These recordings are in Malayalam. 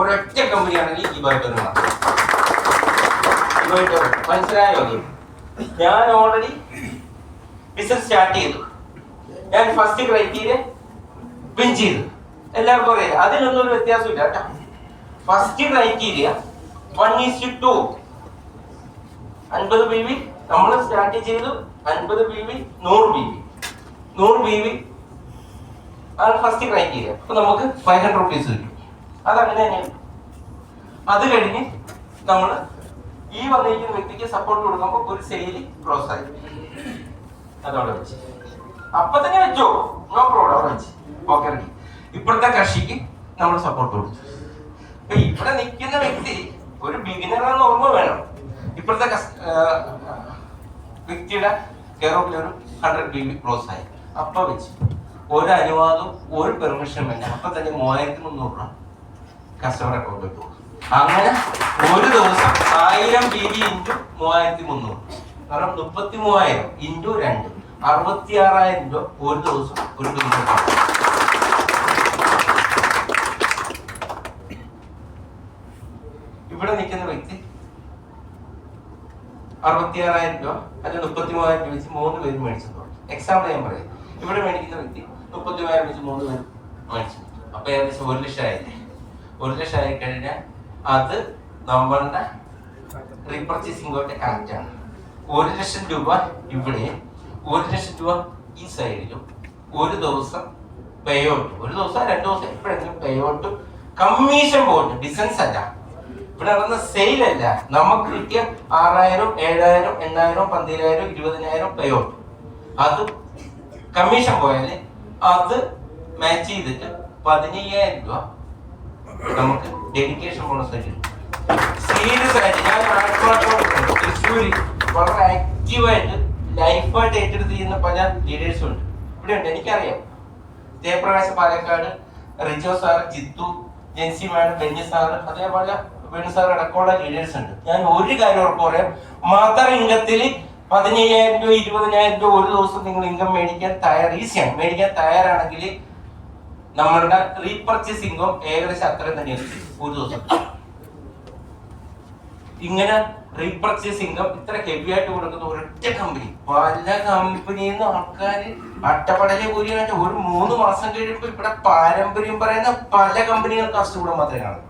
ഒരൊറ്റ കമ്പനിയാണെങ്കിൽ ഈ ബൈറ്റർ മനസ്സിലായോ നീ? ഞാൻ ഓൾറെഡി ബിസിനസ് സ്റ്റാർട്ട് ചെയ്തു. ഞാൻ ഫസ്റ്റ് ക്രൈറ്റീരിയ വിൻ ചെയ്തു. എല്ലാവർക്കും അറിയാം അതിനൊന്നും ഒരു വ്യത്യാസമില്ല കേട്ടോ. First criteria one is to അൻപത് ബി വി നമ്മൾ സ്റ്റാർട്ട് ചെയ്തു. അൻപത് ബി വി നൂറ് ബി വി നൂറ് ബി വി ആണ് ഫസ്റ്റ് ക്രൈറ്റീരിയ അപ്പൊ നമുക്ക് ഫൈവ് ഹൺഡ്രഡ് റുപ്പീസ് കിട്ടും. അതങ്ങനെ തന്നെയാണ് അത് കഴിഞ്ഞ് നമ്മൾ ഈ വന്നിരിക്കുന്ന വ്യക്തിക്ക് സപ്പോർട്ട് കൊടുക്കുമ്പോൾ ഒരു സെയിൽ ക്ലോസ് ആയി. അതവിടെ വെച്ച്. അപ്പൊ തന്നെ വെച്ചോ. നോ പ്രോബ്ലം വെച്ച്. ഓക്കെ ഇപ്പോഴത്തെ കക്ഷിക്ക് നമ്മൾ സപ്പോർട്ട് കൊടുത്തു അപ്പൊ ഇവിടെ നിൽക്കുന്ന വ്യക്തി ഒരു ബിഗിനർ എന്ന ഓർമ്മ വേണം. ഇപ്പോഴത്തെ വ്യക്തിയുടെ കെയർ കെയറോപ്പിൽ ഒരു ഹൺഡ്രഡ് ബി ബി ക്ലോസ് ആയി. അപ്പൊ വെച്ച്. ഒരു അനുവാദവും ഒരു പെർമിഷൻ വേണ്ട അപ്പൊ തന്നെ മൂവായിരത്തി മുന്നൂറ് രൂപ കസ്റ്റമർ അക്കൗണ്ടിൽ പോകും അങ്ങനെ ഒരു ദിവസം ആയിരം ബി ബി ഇന്റു മൂവായിരത്തി മുന്നൂറ്. കാരണം മുപ്പത്തി മൂവായിരം ഇന്റു രണ്ട്. അറുപത്തി ആറായിരം രൂപ ഒരു ദിവസം ഒരു ദിവസം ഇവിടെ നിൽക്കുന്ന വ്യക്തി അറുപത്തി ആറായിരം രൂപ അല്ലെങ്കിൽ മുപ്പത്തി മൂവായിരം രൂപ വെച്ച് മൂന്ന് പേര് മേടിച്ചിട്ടുണ്ട് എക്സാമ്പിൾ ഞാൻ പറയാം. ഇവിടെ മേടിക്കുന്ന വ്യക്തി മുപ്പത്തി മൂവായിരം വെച്ച് മൂന്ന് പേര് മേടിച്ചിട്ടുണ്ട് അപ്പൊ ഏകദേശം ഒരു ലക്ഷം ആയില്ലേ ഒരു ലക്ഷം ആയി കഴിഞ്ഞാൽ അത് നമ്മളുടെ റീപർച്ചേസിംഗ് കറക്റ്റ് ആണ്. ഒരു ലക്ഷം രൂപ ഇവിടെ ഒരു ലക്ഷം രൂപ ഈ സൈഡിലും ഒരു ദിവസം പേ ഔട്ട് ഒരു ദിവസം രണ്ട് ദിവസം എപ്പോഴെങ്കിലും പേ ഔട്ട് കമ്മീഷൻ പോയിട്ട് ബിസിനസ് അല്ല. ഇവിടെ നടന്ന സെയിൽ അല്ല. നമുക്ക് കിട്ടിയ ആറായിരം ഏഴായിരം എണ്ണായിരം പന്തിരായിരം ഇരുപതിനായിരം പേ ഔട്ട് അത് കമ്മീഷൻ പോയാൽ അത് മാച്ച് ചെയ്തിട്ട് പതിനയ്യായിരം രൂപ നമുക്ക് ഡെഡിക്കേഷൻ ബോണസ് ആയിട്ട് സീരിയസ് ആയിട്ട് ഞാൻ തൃശ്ശൂരിൽ വളരെ ആക്റ്റീവായിട്ട് ലൈഫായിട്ട് ഏറ്റെടുത്ത് ചെയ്യുന്ന പല ലീഡേഴ്സും ഉണ്ട്. ഇവിടെ ഉണ്ട്. എനിക്കറിയാം. Jayaprakash Palakkad Rijo sir Jithu Jency madam Benny sir അതേപോലെ വേണു സാർ അടക്കമുള്ള ലീഡേഴ്സ് ഉണ്ട്. ഞാൻ ഒരു കാര്യം ഉറപ്പ് പറയാം. മദർ ഇംഗത്തിൽ പതിനയ്യായിരം രൂപ ഇരുപതിനായിരം രൂപ ഒരു ദിവസം നിങ്ങൾ ഇൻകം മേടിക്കാൻ തയ്യാർ ഈസിയാണ് മേടിക്കാൻ തയ്യാറാണെങ്കിൽ നമ്മളുടെ റീപർച്ചേസിംഗും ഏകദേശം അത്രയും തന്നെയാണ് ഒരു ദിവസം. ഇങ്ങനെ റീപർച്ചേസ് ഇൻകം ഇത്ര ഹെവി ആയിട്ട് കൊടുക്കുന്ന ഒരൊറ്റ കമ്പനി പല കമ്പനിയിൽ നിന്ന് ആൾക്കാർ അട്ടപ്പടലെ കൂലിയായിട്ട് ഒരു മൂന്ന് മാസം കഴിയുമ്പോൾ ഇവിടെ പാരമ്പര്യം പറയുന്ന പല കമ്പനികൾക്ക് അസുഖം മാത്രമേ കാണൂ.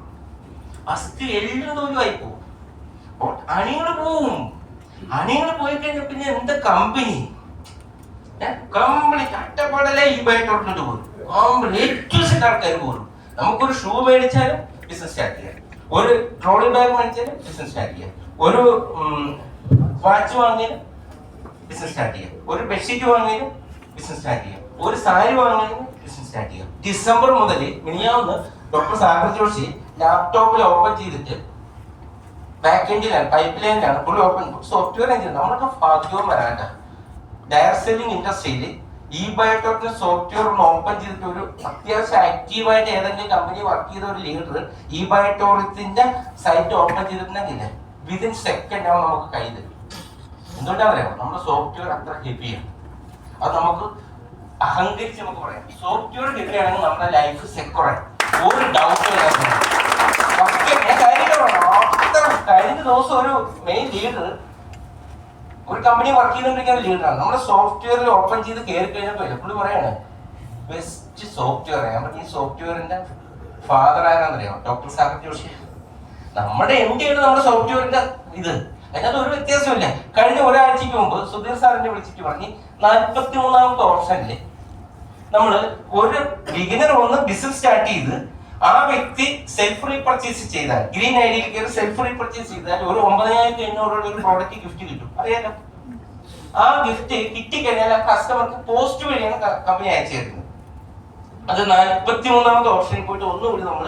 അസ്ഥി എല്ലാം തോലുമായി പോകും. അണികൾ പോവും. അണികൾ പോയി കഴിഞ്ഞാൽ പിന്നെ എന്താ കമ്പനി കംപ്ലീറ്റ് അട്ടപ്പാടലെ ഈ ബൈറ്റോട്ടിട്ട് പോരും കംപ്ലീറ്റ് ഏറ്റവും സെറ്റ് ആൾക്കാർ പോരും നമുക്കൊരു ഷൂ മേടിച്ചാലും ബിസിനസ് സ്റ്റാർട്ട് ചെയ്യാം. ഒരു ട്രോളി ബാഗ് മേടിച്ചാലും ബിസിനസ് സ്റ്റാർട്ട് ചെയ്യാം. ഒരു വാച്ച് വാങ്ങിയാലും ബിസിനസ് സ്റ്റാർട്ട് ചെയ്യാം. ഒരു ബെഡ്ഷീറ്റ് വാങ്ങിയാലും ബിസിനസ് സ്റ്റാർട്ട് ചെയ്യാം. ഒരു സാരി വാങ്ങിയാലും ബിസിനസ് സ്റ്റാർട്ട് ചെയ്യാം. ഡിസംബർ മുതൽ മിനിയാവുന്ന ഡോക്ടർ സാഗർ ജോഷി ലാപ്ടോപ്പിൽ ഓപ്പൺ ചെയ്തിട്ട് ബാക്ക് എൻഡിലാണ് പൈപ്പ് ലൈനിലാണ് പുള്ളി ഓപ്പൺ സോഫ്റ്റ്വെയർ എഞ്ചിനാണ് നമ്മളൊക്കെ ഭാഗ്യവും വരാണ്ട ഡയറക്ട് സെല്ലിംഗ് ഇൻഡസ്ട്രിയിൽ ഈ ബയോട്ടോക്കിന്റെ സോഫ്റ്റ്വെയർ ഒന്ന് ഓപ്പൺ ചെയ്തിട്ട് ഒരു അത്യാവശ്യം ആക്റ്റീവായിട്ട് ഏതെങ്കിലും കമ്പനി വർക്ക് ചെയ്ത ഒരു ലീഡർ ഈ ബയോട്ടോറിയത്തിന്റെ സൈറ്റ് ഓപ്പൺ ചെയ്തിട്ടുണ്ടെങ്കിൽ വിതിൻ സെക്കൻഡ് ആവും നമുക്ക് കൈ തരും എന്തുകൊണ്ടാണ് പറയാം? നമ്മുടെ സോഫ്റ്റ്വെയർ അത്ര ഹെവിയാണ് അത് നമുക്ക് അഹങ്കരിച്ച് നമുക്ക് പറയാം. സോഫ്റ്റ്വെയർ ആണെങ്കിൽ നമ്മുടെ ലൈഫ് സെക്യൂറായി ഒരു ഡൗട്ടും അത്ര കഴിഞ്ഞ ദിവസം ഒരു മെയിൻ ലീഡർ ഒരു കമ്പനി വർക്ക് ചെയ്തുകൊണ്ടിരിക്കുന്ന ലീഡറാണ് നമ്മുടെ സോഫ്റ്റ്വെയറിൽ ഓപ്പൺ ചെയ്ത് കയറി കഴിഞ്ഞപ്പോൾ പുള്ളി പറയാണ് ബെസ്റ്റ് സോഫ്റ്റ്വെയർ പറഞ്ഞ ഈ സോഫ്റ്റ്വെയറിന്റെ ഫാദർ ആരാന്നറിയാം ഡോക്ടർ സാഹിബ് ജോഷി. നമ്മുടെ എം ഡി ആണ് നമ്മുടെ സോഫ്റ്റ്വെയറിന്റെ ഇത്. അതിനകത്ത് ഒരു വ്യത്യാസമില്ല കഴിഞ്ഞ ഒരാഴ്ചക്ക് മുമ്പ് സുധീർ സാറിനെ വിളിച്ചിട്ട് പറഞ്ഞ് നാൽപ്പത്തി മൂന്നാമത്തെ ഓപ്ഷനിൽ നമ്മൾ ഒരു ബിഗിനർ വന്ന് ബിസിനസ് സ്റ്റാർട്ട് ചെയ്ത് ആ വ്യക്തി സെൽഫ് റീപർച്ചേസ് ചെയ്താൽ ഗ്രീൻ ഐഡിയിൽ കയറി സെൽഫ് റീപർച്ചേസ് ചെയ്താൽ ഒരു ഒമ്പതിനായിരത്തി എണ്ണൂറ് ഒരു പ്രോഡക്റ്റ് ഗിഫ്റ്റ് കിട്ടും. അറിയാലോ? ആ ഗിഫ്റ്റ് കിട്ടിക്കഴിഞ്ഞാൽ ആ കസ്റ്റമർക്ക് പോസ്റ്റ് വഴിയാണ് കമ്പനി അയച്ചു തരുന്നത്. അത് നാൽപ്പത്തി മൂന്നാമത്തെ ഓപ്ഷനിൽ പോയിട്ട് ഒന്നുകൂടി നമ്മൾ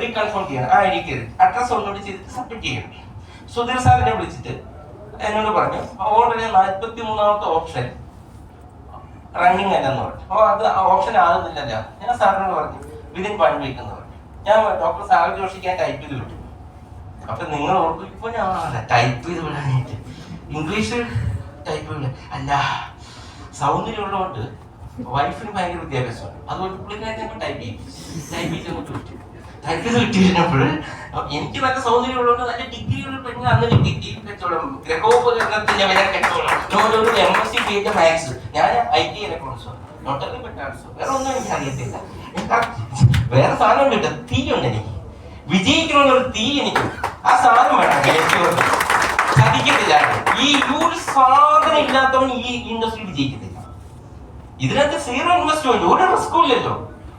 റീകൺഫേം ചെയ്യണം. ആ ഐ ഡി കയറി. അഡ്രസ് ഒന്നുകൂടി ചെയ്തിട്ട് സബ്മിറ്റ് ചെയ്യണം. സുധീർ സാറിനെ വിളിച്ചിട്ട് എന്നോട് പറഞ്ഞു ഓൾറെഡി നാൽപ്പത്തി മൂന്നാമത്തെ ഓപ്ഷൻ റണ്ണിങ് അല്ലെന്ന് പറഞ്ഞു. അപ്പോൾ അത് ഓപ്ഷൻ ആകുന്നില്ലല്ലോ. ഞാൻ സാറിനോട് പറഞ്ഞു വിതിൻ വൺ വീക്ക് എന്ന് ഞാൻ ഡോക്ടർ സാഗർ ജോഷിക്ക് ഞാൻ ടൈപ്പ് ചെയ്ത് വിട്ടു അപ്പൊ നിങ്ങൾ ഓർക്കും ഇപ്പൊ ഞാൻ ടൈപ്പ് ചെയ്ത് വിടാനായിട്ട്. ഇംഗ്ലീഷ് ടൈപ്പ് ചെയ്ത് അല്ല സൗന്ദര്യം ഉള്ളതുകൊണ്ട് വൈഫിന് ഭയങ്കര വിദ്യാഭ്യാസമാണ്. അതുകൊണ്ട് പുള്ളിക്കാരി ഞങ്ങൾ ടൈപ്പ് ചെയ്യും. ടൈപ്പ് ചെയ്ത് അങ്ങോട്ട് വിട്ടു. ടൈപ്പ് ചെയ്ത് കിട്ടിയിരുന്നപ്പോൾ എനിക്ക് നല്ല സൗന്ദര്യം ഉള്ളതുകൊണ്ട് നല്ല ഉള്ള പെണ്ണ് അന്ന് ഡിഗ്രി കച്ചവടം ഗ്രഹോപകരണത്തിന്റെ വില കച്ചവടം. നോട്ടൊരു M S C P H maths ഞാൻ ഐ ടി ഇലക്ട്രോണിക്സ് നോട്ടറി പെട്ടാർട്സ് വേറെ ഒന്നും എനിക്ക് അറിയത്തില്ല വേറെ സാധനം കിട്ടും. തീയുണ്ട് എനിക്ക്. വിജയിക്കണമെന്ന് ഒരു തീ എനിക്ക്. ആ സാധനം വേണം. ചതിക്കത്തില്ല. ഈ ഒരു സാധനം ഇല്ലാത്തവൻ ഈ ഇൻഡസ്ട്രി വിജയിക്കത്തില്ല. ഇതിനകത്ത് സീറോ ഇൻവെസ്റ്റ്മെന്റ് ഒരു റിസ്കും ഇല്ലല്ലോ.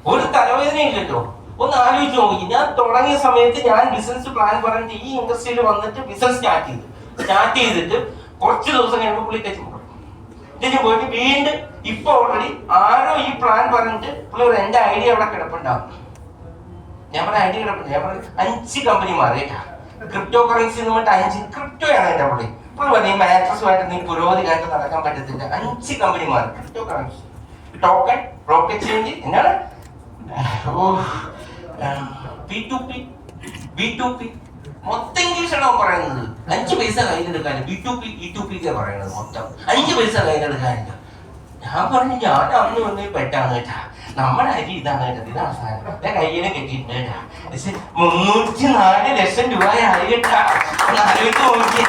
ഒരു തലവേദന ഇല്ലല്ലോ. ഒന്ന് ആലോചിച്ച് നോക്കി. ഞാൻ തുടങ്ങിയ സമയത്ത് ഞാൻ ബിസിനസ് പ്ലാൻ പറഞ്ഞിട്ട് ഈ ഇൻഡസ്ട്രിയിൽ വന്നിട്ട് ബിസിനസ് സ്റ്റാർട്ട് ചെയ്തു. സ്റ്റാർട്ട് ചെയ്തിട്ട് കുറച്ച് ദിവസം കഴിയുമ്പോൾ പുള്ളി പോകും ഇതിന് പോയിട്ട് വീണ്ടും ഇപ്പൊ ഓൾറെഡി ആരോ ഈ പ്ലാൻ പറഞ്ഞിട്ട് പുള്ളി ഒരു എന്റെ ഐഡിയ അവിടെ കിടപ്പുണ്ടാവും. ഞാൻ പറഞ്ഞ ഐഡിയ കിടപ്പുണ്ട് ഞാൻ പറഞ്ഞു അഞ്ച് കമ്പനി മാറിയിട്ടാ ക്രിപ്റ്റോ കറൻസി എന്ന് പറഞ്ഞിട്ട് അഞ്ച് ക്രിപ്റ്റോ ആണ് എന്റെ പുള്ളി. പുള്ളി പറഞ്ഞു ഈ മാട്രസുമായിട്ട് നീ പുരോഗതിയായിട്ട് നടക്കാൻ പറ്റത്തില്ല. അഞ്ച് കമ്പനി മാറി crypto currency token block exchange എന്താണ് പി ടു പി മൊത്തം ഇംഗ്ലീഷാണ് പറയുന്നത്. അഞ്ച് പൈസ കയ്യിലെടുക്കാൻ. B to P E to P പറയുന്നത് മൊത്തം. അഞ്ച് പൈസ കയ്യിലെടുക്കാനില്ല ഞാൻ പറഞ്ഞു ഞാൻ അന്ന് വന്ന് പെട്ടാണ് കേട്ടാ. നമ്മുടെ അരി ഇതാണ് കേട്ടത് ഇതാണ് സാധനം എന്റെ കയ്യിലെ കെട്ടിയിട്ടുണ്ട് കേട്ടാ. മുന്നൂറ്റി നാല് ലക്ഷം രൂപയായി കേട്ടാ. ആലോചിച്ച്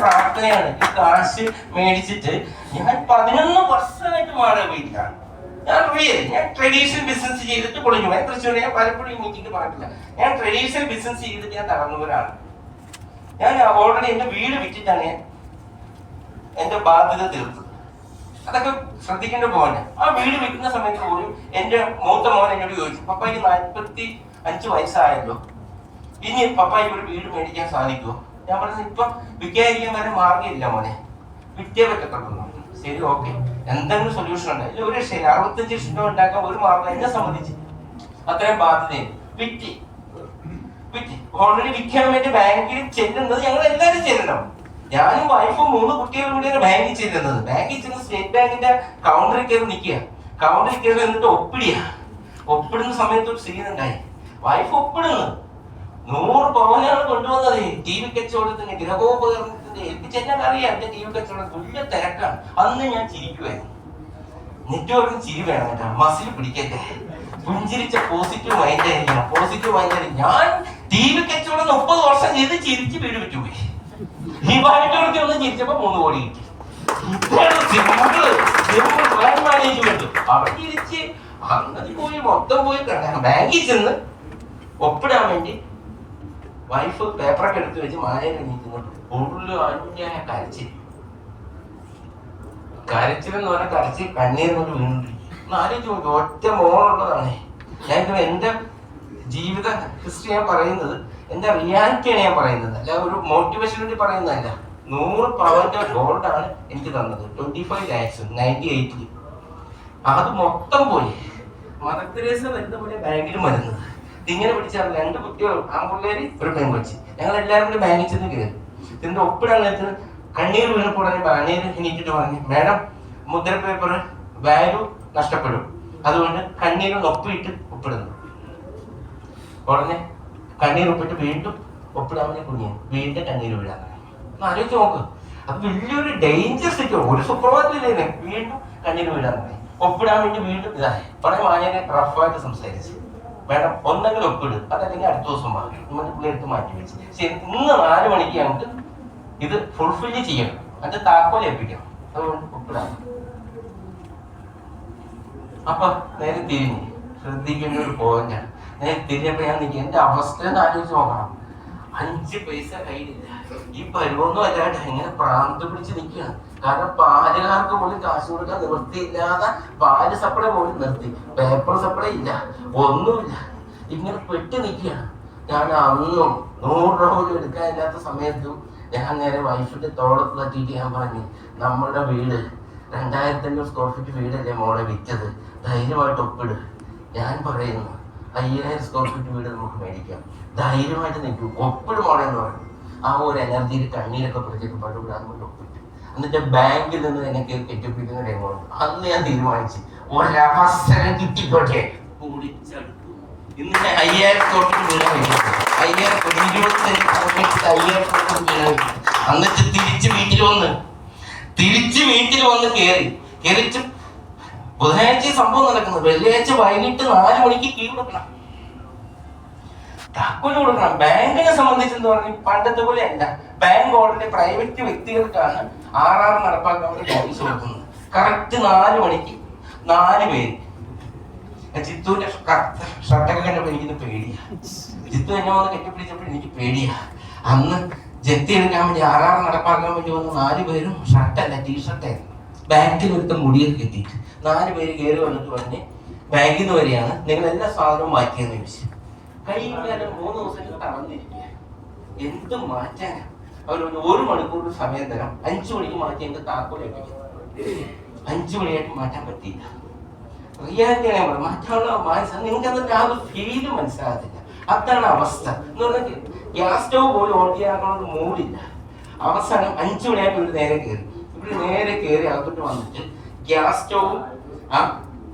പ്രാർത്ഥനയാണ്. ഈ കാശ് മേടിച്ചിട്ട് ഞാൻ പതിനൊന്ന് വർഷമായിട്ട് മാറി പോയില്ല ഞാൻ റിയൽ ഞാൻ ട്രഡീഷണൽ ബിസിനസ് ചെയ്തിട്ട് പൊളിഞ്ഞു. ഞാൻ തൃശ്ശൂർ ഞാൻ പലപ്പോഴും മീറ്റിംഗ് പാടില്ല ഞാൻ ട്രഡീഷണൽ ബിസിനസ് ചെയ്തിട്ട് ഞാൻ തകർന്നവരാണ്. ഞാൻ ഓൾറെഡി എന്റെ വീട് വിറ്റിട്ടാണ് ഞാൻ എന്റെ ബാധ്യത തീർത്തത് അതൊക്കെ ശ്രദ്ധിക്കേണ്ട പോലെ ആ വീട് വിൽക്കുന്ന സമയത്ത് പോലും എന്റെ മൂത്ത മോൻ എന്നോട് ചോദിച്ചു പപ്പായ്ക്ക് നാൽപ്പത്തി അഞ്ച് വയസ്സായല്ലോ. ഇനി പപ്പായ്ക്ക് ഒരു വീട് മേടിക്കാൻ സാധിക്കുമോ ഞാൻ പറഞ്ഞത് ഇപ്പൊ വിൽക്കാതിരിക്കാൻ വരെ മാർഗമില്ല മോനെ. വിറ്റേ പറ്റത്തുള്ളൂ. ശരി ഓക്കെ. എന്തെങ്കിലും സൊല്യൂഷൻ ഉണ്ട്. ഇല്ല ഒരു ശരി അറുപത്തഞ്ച് ലക്ഷം ഉണ്ടാക്കാൻ ഒരു മാർഗം എന്നെ സംബന്ധിച്ച് അത്രയും ബാധ്യതയും വിറ്റി. വിറ്റി. ഓൾറെഡി വിൽക്കാൻ വേണ്ടി ബാങ്കിൽ ചെല്ലുന്നത് ഞങ്ങൾ എല്ലാവരും ചെല്ലണം ഞാനും വൈഫും മൂന്ന് കുട്ടികളും കൂടിയാണ് ബാങ്കിൽ ചെല്ലുന്നത്. ബാങ്കിൽ ചെന്ന് സ്റ്റേറ്റ് ബാങ്കിന്റെ കൗണ്ടറിൽ കയറി നിൽക്കുക. കൗണ്ടറിൽ കയറി എന്നിട്ട് ഒപ്പിടിയ ഒപ്പിടുന്ന സമയത്ത് ഒരു സീൻ ഉണ്ടായി. വൈഫ് ഒപ്പിടുന്നു. നൂറ് പവനാണ് കൊണ്ടുവന്നത്. ടി വി കച്ചവടത്തിന് ഗ്രഹോപകരണത്തിന്റെ ഏൽപ്പിച്ചെല്ലാം അറിയാം. എന്റെ ടി വി കച്ചവടം തുല്യ തിരക്കാണ്. അന്ന് ഞാൻ ചിരിക്കുമായിരുന്നു നെറ്റ്വർക്കും ചിരി വേണം കേട്ടോ. മസിൽ പിടിക്കട്ടെ. പുഞ്ചിരിച്ച പോസിറ്റീവ് മൈൻഡ് ആയിരിക്കണം. പോസിറ്റീവ് മൈൻഡ് ഞാൻ ടി വി കച്ചവടം മുപ്പത് വർഷം ചെയ്ത് ചിരിച്ച് വീട് വിട്ടുപോയി വായിട്ടൊക്കെ ഒന്ന് ചിരിച്ചപ്പോ മൂന്ന് കോടി കിട്ടി. അവിടെ ചിരിച്ച് അങ്ങനെ പോയി മൊത്തം പോയി ബാങ്കിൽ ചെന്ന് ഒപ്പിടാൻ വേണ്ടി വൈഫ് പേപ്പറൊക്കെ എടുത്ത് വെച്ച് മായ കരച്ചിൽ കരച്ചിലെന്ന് പറഞ്ഞാൽ കരച്ചിൽ കണ്ണീർ കൊണ്ട് വീണിരിക്കും ആലോചിച്ച് നോക്കി ഒറ്റ മോളുള്ളതാണ്. ഞാൻ എന്റെ ജീവിത ഹിസ്റ്ററി ഞാൻ പറയുന്നത് എന്റെ റിയാലിറ്റിയാണ് ഞാൻ പറയുന്നത്. അല്ല ഒരു മോട്ടിവേഷൻ വേണ്ടി പറയുന്നതല്ല. നൂറ് പവന്റെ ഗോൾഡാണ് എനിക്ക് തന്നത്. ട്വന്റി ഫൈവ് ലാക്സ് നയന്റി എയ്റ്റിൽ അത് മൊത്തം പോയി. മദർ വരുന്ന പോലെ ബാങ്കിൽ വരുന്നത് ഇങ്ങനെ പിടിച്ചാൽ രണ്ട് കുട്ടികൾ ആൺപിള്ളേര് ഒരു പെൺകൊച്ചി. ഞങ്ങൾ എല്ലാവരും കൂടി ബാങ്കിൽ ചെന്ന് കയറി. ഇതിന്റെ ഒപ്പിടാൻ കണ്ണീർ വീണപ്പോൾ ഉടനെ ബാനീർ എണീറ്റിട്ട് പറഞ്ഞു മാഡം മുദ്ര പേപ്പർ വാല്യൂ നഷ്ടപ്പെടും. അതുകൊണ്ട് കണ്ണീരിൽ ഒപ്പിട്ട് ഒപ്പിടുന്നു. ഉടനെ കണ്ണീർ ഒപ്പിട്ട് വീണ്ടും ഒപ്പിടാൻ വേണ്ടി കുഞ്ഞു വീണ്ടും കണ്ണീർ തുടങ്ങി. ഒന്ന് ആലോചിച്ച് നോക്ക്. അത് വലിയൊരു ഡേഞ്ചർ സിറ്റുവേഷൻ ഒരു സുപ്രഭാതത്തില്ലേ വീണ്ടും കണ്ണീർ വീഴാൻ തുടങ്ങി ഒപ്പിടാൻ വേണ്ടി വീണ്ടും ഇതായി ഉടനെ മാനേനെ റഫായിട്ട് സംസാരിച്ചു. മേഡം ഒന്നെങ്കിലും ഒപ്പിട്. അതല്ലെങ്കിൽ അടുത്ത ദിവസം മാറി നമ്മുടെ പുള്ളി എടുത്ത് മാറ്റി വെച്ച്. ശരി ഇന്ന് നാല് മണിക്ക് ഞങ്ങൾക്ക് ഇത് ഫുൾഫില്ല് ചെയ്യണം. അതിന്റെ താക്കോൽ ഏൽപ്പിക്കണം. അതുകൊണ്ട് ഒപ്പിടാം. അപ്പൊ നേരെ തിരിഞ്ഞ് ശ്രദ്ധിക്കേണ്ട ഒരു പോയിന്റാണ് എന്റെ അവസ്ഥ ഒന്ന് ആലോചിച്ച് നോക്കണം. അഞ്ച് പൈസ കയ്യിലില്ല. ഈ പരുവൊന്നും അല്ലാണ്ട് ഇങ്ങനെ പ്രാന്ത് പിടിച്ച് നിൽക്കുകയാണ് കാരണം പാലുകാർക്ക് പോലും കാശ് കൊടുക്കാൻ നിവൃത്തിയില്ലാതെ പാൽ സപ്ലൈ പോലും നിർത്തി. പേപ്പർ സപ്ലൈ ഇല്ല. ഒന്നുമില്ല. ഇങ്ങനെ പെട്ടി നിൽക്കുകയാണ് ഞാൻ അന്നും നൂറ് രൂപ പോലും എടുക്കാനില്ലാത്ത സമയത്തും ഞാൻ നേരെ വൈഫിന്റെ തോളത്ത് തട്ടിയിട്ട് ഞാൻ പറഞ്ഞു നമ്മുടെ വീട് രണ്ടായിരത്തി അഞ്ഞൂറ് സ്ക്വയർ ഫീറ്റ് വീടല്ലേ മോളെ വിറ്റത്? ധൈര്യമായിട്ട് ഒപ്പിട്. ഞാൻ പറയുന്നു അയ്യായിരം സ്ക്വയർ ഫീറ്റ് വീട് നമുക്ക് മേടിക്കാം. ധൈര്യമായിട്ട് നിൽക്കും. ഒപ്പിടും മോളെ എന്ന് പറഞ്ഞു. ആ ഒരു എനർജിയിൽ കണ്ണീരൊക്കെ പിടിച്ചിട്ട് പടുവിടാൻ കൊണ്ട് ഒപ്പിട്ടു എന്നിട്ട് ബാങ്കിൽ നിന്ന് എനിക്ക് കെട്ടിപ്പിക്കുന്ന ഒരു എമൗണ്ട് അന്ന് ഞാൻ തീരുമാനിച്ചു. ഒരവസരം കിട്ടിക്കോട്ടെ. പൊളിച്ചെടുത്തു ഇന്ന് ഞാൻ അയ്യായിരത്തോട്ട് വീണ അയ്യായിരത്തോട്ട് അയ്യായിരം സമയത്ത് അയ്യായിരത്തോട്ട് വീണ എന്നിട്ട് തിരിച്ച് വീട്ടിൽ വന്ന് തിരിച്ച് വീട്ടിൽ വന്ന് കയറി കയറിച്ച് ബുധനാഴ്ച സംഭവം നടക്കുന്നത് വെള്ളിയാഴ്ച വൈകിട്ട് നാല് മണിക്ക് കീ കൊടുക്കണം. താക്കോൽ കൊടുക്കണം. ബാങ്കിനെ സംബന്ധിച്ചെന്ന് പറഞ്ഞാൽ പണ്ടത്തെ പോലെ അല്ല ബാങ്ക് ഓർഡറിന്റെ പ്രൈവറ്റ് വ്യക്തികൾക്കാണ് ആർ ആർ നടപ്പാക്കാൻ വേണ്ടി നോട്ടീസ് കൊടുക്കുന്നത്. കറക്റ്റ് നാല് മണിക്ക്. നാല് പേര്. ജിത്തുവിന്റെ ഷർട്ടൊക്കെ കണ്ടപ്പോ എനിക്കിന്ന് പേടിയാ. ജിത്തു എന്നെ വന്ന് കെട്ടിപ്പിടിച്ചപ്പോൾ എനിക്ക് പേടിയാ. അന്ന് ജപ്തി എടുക്കാൻ വേണ്ടി ആർ നടപ്പാക്കാൻ വേണ്ടി വന്ന നാല് പേരും ഷർട്ടല്ല ടീഷർട്ടായിരുന്നു ബാങ്കിൽ ഒരുത്ത മുടിയൊക്കെ കെട്ടിയിട്ട് നാല് പേര് കയറി വന്നിട്ട് പറഞ്ഞ് ബാങ്കിൽ നിന്ന് വരികയാണ്. നിങ്ങൾ എല്ലാ സാധനവും മാറ്റിയെന്ന് ചോദിച്ചു. കഴിയുമ്പോൾ മൂന്ന് ദിവസം തളർന്നിരിക്കുക എന്ത് മാറ്റാനാ? അവർ ഒരു മണിക്കൂർ സമയം തരാം. അഞ്ചു മണിക്ക് മാറ്റി എന്റെ താക്കോൽ അഞ്ചു മണിയായിട്ട് മാറ്റാൻ പറ്റിയില്ല. റിയാലിറ്റി ഞാൻ മാറ്റാനുള്ള മനസ്സാ നിങ്ങൾക്ക് എന്നിട്ട് ആ ഒരു ഫീൽ മനസ്സിലാകത്തില്ല. അതാണ് അവസ്ഥ. എന്ന് പറഞ്ഞാൽ ഗ്യാസ് സ്റ്റവ് പോലും ഓൺ ചെയ്യാനുള്ള മൂടില്ല. അവസാനം അഞ്ചു മണിയായിട്ട് ഒരു നേരം കയറി ഇവർ നേരെ കയറി അകത്തോട്ട് വന്നിട്ട് ഗ്യാസ് സ്റ്റവും ആ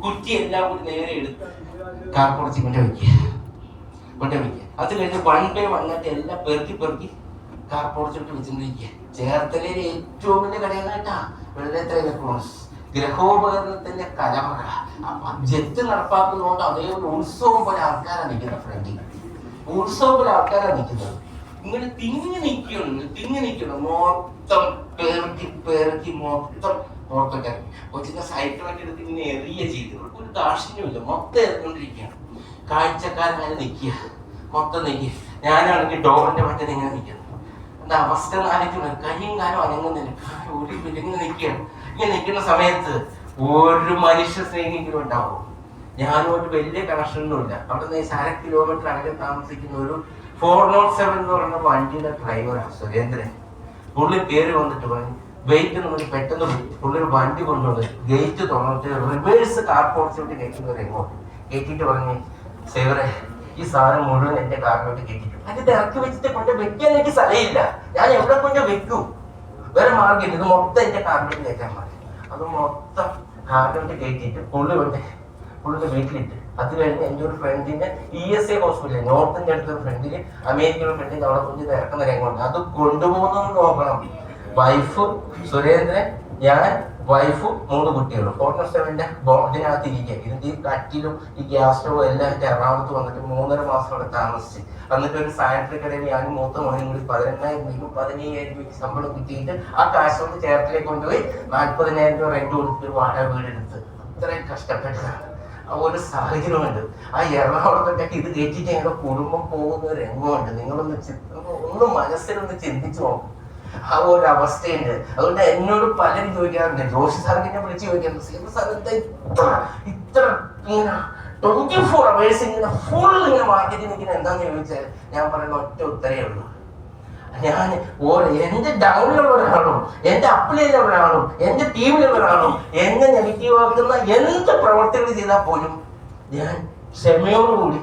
കുറ്റി എല്ലാം കൂടി നേരെ എടുത്ത് കാർപ്പുറത്തി കൊണ്ടേ വയ്ക്കുക കൊണ്ടേ വയ്ക്കുക അത് കഴിഞ്ഞ് വൺ ബൈ വന്നിട്ട് എല്ലാം പെറുക്കി പെറുക്കി കാർപ്പുറച്ചിട്ട് വെച്ചിരിക്കുക. ചേർത്തലയിലെ ഏറ്റവും വലിയ കടയാണ് കേട്ടാ വെള്ളത്ര ഇലക്ട്രോണിക്സ് ഗ്രഹോപകരണത്തിന്റെ കലമറ ജെറ്റ് നടപ്പാക്കുന്നതുകൊണ്ട് അതേ ഉത്സവം പോലെ ആൾക്കാരാണ് നിൽക്കുന്നത് ഫ്രണ്ടിൽ ഉത്സവം പോലെ ആൾക്കാരാണ് നിൽക്കുന്നത്. ഇങ്ങനെ തിങ്ങി നിൽക്കണം തിങ്ങി നിൽക്കണം മൊത്തം പേർക്കി പേർക്കി മൊത്തം പുറത്തൊക്കെ കൊച്ചിന്റെ സൈക്കിളൊക്കെ എടുത്ത് ഇങ്ങനെ എറിയ ചെയ്തു. ഒരു ദാക്ഷിണ്യമില്ല മൊത്തം എറിഞ്ഞോണ്ടിരിക്കുകയാണ് കാഴ്ചക്കാരങ്ങനെ നിൽക്കുക മൊത്തം നിൽക്കുക ഞാനാണെങ്കിൽ ഡോറിന്റെ മറ്റേ ഇങ്ങനെ നിൽക്കുന്നത് എന്താ അവസ്ഥ നാലിക്കുന്നത് കയ്യും കാലം അനങ്ങുന്നില്ല. കാലം ഒരു വിലങ്ങ് നിൽക്കുകയാണ്. ഇങ്ങനെ നിൽക്കുന്ന സമയത്ത് ഒരു മനുഷ്യ സ്നേഹിങ്കിലും ഉണ്ടാവും. ഞാനുമായിട്ട് വലിയ കണക്ഷനൊന്നുമില്ല അവിടെ നിന്ന് അര കിലോമീറ്റർ അകലെ താമസിക്കുന്ന ഒരു ഫോർ നോട്ട് സെവൻ എന്ന് പറയുന്ന വണ്ടിയുടെ ഡ്രൈവറാണ് സുരേന്ദ്രൻ. പുള്ളി പേര് വന്നിട്ട് പറഞ്ഞു വെയിറ്റ് നമുക്ക് പെട്ടെന്ന്. പുള്ളി ഒരു വണ്ടി കൊണ്ടുവന്ന് ഗേറ്റ് തുറന്നിട്ട് റിവേഴ്സ് കാർ പോർച്ചിലോട്ട് കയറ്റുന്നത് എങ്ങോട്ട് കയറ്റിട്ട് പറഞ്ഞു സേവറെ ഈ സാധനം മുഴുവൻ എന്റെ കാറിലോട്ട് കയറ്റിട്ടു അത് ഇറക്കി വെച്ചിട്ട് കൊണ്ട് വെക്കാൻ എനിക്ക് സ്ഥലമില്ല. ഞാൻ എവിടെ കൊണ്ട് വെക്കൂ. വേറെ മാർഗമില്ല ഇത് മൊത്തം എന്റെ കാറിലോട്ട് കയറ്റാൻ മതി അത് മൊത്തം കാറിലോട്ട് കയറ്റിയിട്ട് പുള്ളി കൊണ്ട് പുള്ളിയുടെ വീട്ടിലിട്ട് അത് കഴിഞ്ഞ് എന്റെ ഒരു ഫ്രണ്ടിന്റെ ഇ എസ് എ ഹോസ്പിറ്റലിൽ നോർത്തിന്റെ അടുത്തൊരു ഫ്രണ്ടിൽ അമേരിക്കയുടെ ഫ്രണ്ടിൽ അവിടെ കുഞ്ഞ് ഇറക്കുന്ന രംഗമുണ്ട് അത് കൊണ്ടുപോകുന്നത് നോക്കണം. വൈഫ് സുരേന്ദ്രൻ ഞാൻ വൈഫ് മൂന്ന് കുട്ടികളും. ഫോർട്ടർ സെവന്റെ ബോർഡിനകത്ത് ഇരിക്കുക. ഇതിന്റെ ഈ കട്ടിലും ഈ ഗ്യാസ് സ്റ്റവും എല്ലാം എറണാകുളത്ത് വന്നിട്ട് മൂന്നര മാസം അവിടെ താമസിച്ച്. എന്നിട്ട് ഒരു സാനിറ്ററി കടയിൽ ഞാൻ മൂത്ത മോനും കൂടി പതിനെണ്ണായിരം രൂപ പതിനയ്യായിരം രൂപയ്ക്ക് ശമ്പളം കിട്ടിയിട്ട് ആ കാശ് കൊണ്ട് ചേർത്തിലേക്ക് കൊണ്ടുപോയി നാൽപ്പതിനായിരം രൂപ റെന്റ് കൊടുത്തിട്ട് വാടക വീടെടുത്ത്. അത്രയും കഷ്ടപ്പെട്ടതാണ്. ഒരു സാഹചര്യമുണ്ട്. ആ എറണാകുളത്തൊക്കെ ഇത് കേട്ടിട്ട് ഞങ്ങളുടെ കുടുംബം പോകുന്ന രംഗമുണ്ട്. നിങ്ങളൊന്ന് ഒന്ന് മനസ്സിലൊന്ന് ചിന്തിച്ചു നോക്കും. ആ ഒരു അവസ്ഥയുണ്ട്. അതുകൊണ്ട് എന്നോട് പലരും ചോദിക്കാറുണ്ട്. ജോഷി സാറിനെ വിളിച്ച് ചോദിക്കാറുണ്ട് സീമ സാർ ഇത്ര ഇത്ര ഇങ്ങനെ ട്വന്റി ഫോർ അവേഴ്സ് ഇങ്ങനെ ഫുൾ ഇങ്ങനെ മാർക്കറ്റിൽ നിൽക്കുന്ന എന്താന്ന് ചോദിച്ചാൽ ഞാൻ പറയുന്ന ഒറ്റ ഉത്തരേ ഉള്ളൂ. ഞാൻ എന്റെ ഡൗണിലുള്ള ഒരാളും എന്റെ അപ്പിലുള്ള ഒരാളും എന്റെ ടീമിലുള്ള ഒരാളും എന്നെ നെഗറ്റീവ് ആക്കുന്ന എന്ത് പ്രവർത്തികൾ ചെയ്താൽ പോലും ഞാൻ ക്ഷമയോടുകൂടി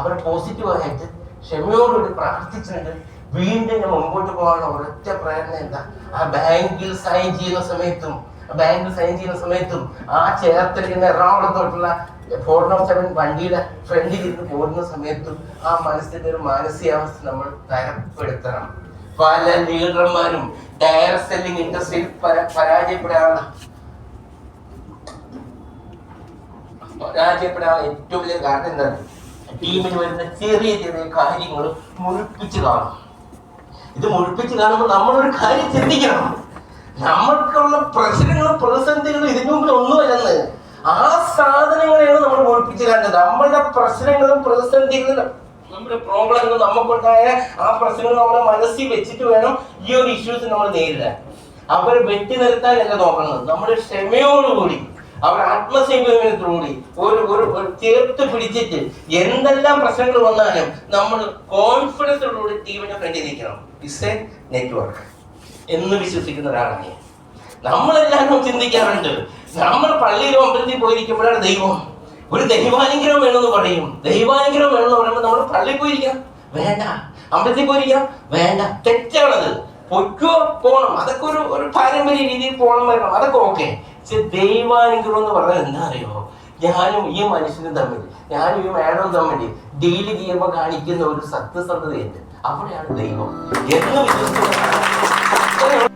അവരെ പോസിറ്റീവായിട്ട് ക്ഷമയോടുകൂടി പ്രാർത്ഥിച്ചിട്ടുണ്ട്. വീണ്ടും ഞാൻ മുമ്പോട്ട് പോകാനുള്ള ഒരൊറ്റ പ്രേരണ എന്താ? ആ ബാങ്കിൽ സൈൻ ചെയ്യുന്ന സമയത്തും ബാങ്കിൽ സൈൻ ചെയ്യുന്ന സമയത്തും ആ ചേർത്തിരിക്കുന്ന എറണാകുളത്തോട്ടുള്ള ഫോർ നോട്ട് സെവൻ വണ്ടിയുടെ ഫ്രണ്ടിൽ ഇരുന്ന് പോകുന്ന സമയത്തും ആ മനസ്സിന്റെ ഒരു മാനസികാവസ്ഥ നമ്മൾ തരപ്പെടുത്തണം. പല ലീഡർമാരും ടയർ സെല്ലിംഗ് ഇൻഡസ്ട്രിയിൽ പരാജയപ്പെടാനുള്ള പരാജയപ്പെടാനുള്ള ഏറ്റവും വലിയ കാരണം എന്താണ്? ടീമിന് വരുന്ന ചെറിയ ചെറിയ കാര്യങ്ങൾ മുഴുപ്പിച്ച് കാണും ഇത് മുഴുപ്പിച്ച് കാണുമ്പോൾ നമ്മളൊരു കാര്യം ചിന്തിക്കണം. നമ്മൾക്കുള്ള പ്രശ്നങ്ങളും പ്രതിസന്ധികളും ഇതിനു മുമ്പിൽ ഒന്നുമല്ലെന്ന്. ആ സാധനങ്ങളെയാണ് നമ്മൾ മുഴുപ്പിച്ച് കാണുന്നത്. നമ്മളുടെ പ്രശ്നങ്ങളും പ്രതിസന്ധികളും നമ്മുടെ പ്രോബ്ലങ്ങൾ നമുക്കുണ്ടായ ആ പ്രശ്നങ്ങൾ നമ്മുടെ മനസ്സിൽ വെച്ചിട്ട് വേണം ഈ ഒരു ഇഷ്യൂസ് നമ്മൾ നേരിടാൻ. അവരെ വെട്ടി നിർത്താൻ നിർത്താനല്ല നോക്കണം നമ്മുടെ ക്ഷമയോടുകൂടി അവർ ആത്മസംയമനത്തോടുകൂടി ഒരു ഒരു ചേർത്ത് പിടിച്ചിട്ട് എന്തെല്ലാം പ്രശ്നങ്ങൾ വന്നാലും നമ്മൾ കോൺഫിഡൻസോടുകൂടി ടീമിന്റെ ഫ്രണ്ടിൽ നിൽക്കണം. ഇസ് എ നെറ്റ്വർക്ക് എന്ന് വിശ്വസിക്കുന്ന ഒരാളാണ് ഞാൻ. നമ്മളെല്ലാവരും ചിന്തിക്കാറുണ്ട്. നമ്മൾ പള്ളിയിലോ അമ്പലത്തിൽ പോയിരിക്കുമ്പോഴാണ് ദൈവം ഒരു ദൈവാനുഗ്രഹം വേണമെന്ന് പറയും. ദൈവാനുഗ്രഹം വേണമെന്ന് പറയുമ്പോൾ നമ്മൾ പള്ളിയിൽ പോയിരിക്കാം വേണ്ട. അമ്പലത്തിൽ പോയിരിക്കാം വേണ്ട. തെറ്റാണത്. പൊയ്ക്കോ പോകണം അതൊക്കെ ഒരു ഒരു പാരമ്പര്യ രീതിയിൽ പോകണം വരണം അതൊക്കെ ഓക്കെ. പക്ഷെ ദൈവാനുഗ്രഹം എന്ന് പറഞ്ഞാൽ എന്താ അറിയോ ഞാനും ഈ മനുഷ്യനും തമ്മിൽ ഞാനും ഈ മേഡം തമ്മിൽ ഡീൽ ചെയ്യുമ്പോൾ കാണിക്കുന്ന ഒരു സത്യസന്ധതയുണ്ട്. അവിടെയാണ് ദൈവം. എന്ന് വിശ്വസിക്കുന്ന